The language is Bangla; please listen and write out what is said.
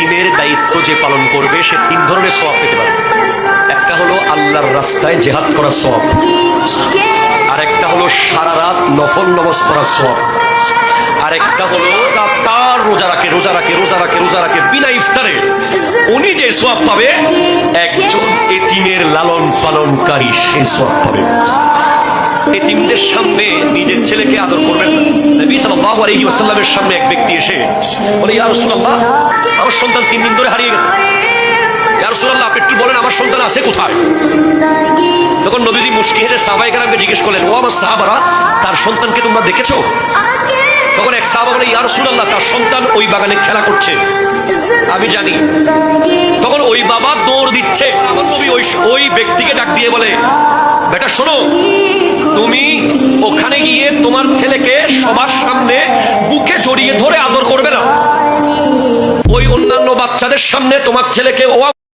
এতিমের দায়িত্ব যে পালন করবে, সে তিন ধরনের সব পেতে পারে। একটা হলো আল্লাহর রাস্তায় জেহাদ করার সব আর একটা হলো সারা রাত নফল নমজ করার সব আর একটা হলো তার রোজা রাখে রোজা রাখে রোজা রাখে রোজা রাখে, বিনা ইফতারে। উনি যে সব পাবে, একজন এতিমের লালন পালনকারী সে সব পাবে। এতিমদের সামনে নিজের ছেলেকে আদর করবেন না। নবী সাল্লাল্লাহু আলাইহি ওয়াসাল্লামের সামনে এক ব্যক্তি এসে বলে, ইয়া রাসূলুল্লাহ আমার সন্তান তিন দিন ধরে হারিয়ে গেছে। আপনি একটু বলেন আমার সন্তান আছে কোথায়? তখন নবীজি মুশকি জিজ্ঞেস করলেন ও আমার সাহাবারা তার সন্তানকে তোমরা দেখেছ? তখন এক সাহাবা বলে তার সন্তান ওই বাগানে খেলা করছে। আমি জানি। তখন ওই বাবা দৌড় দিচ্ছে। আমার নবী ওই ওই ব্যক্তিকে ডাক দিয়ে বলে বেটা শোনো তুমি ওখানে গিয়ে তোমার ছেলেকে সবার সামনে বুকে জড়িয়ে ধরে আদর করবে বাচ্চাদের সামনে তোমার ছেলেকে ও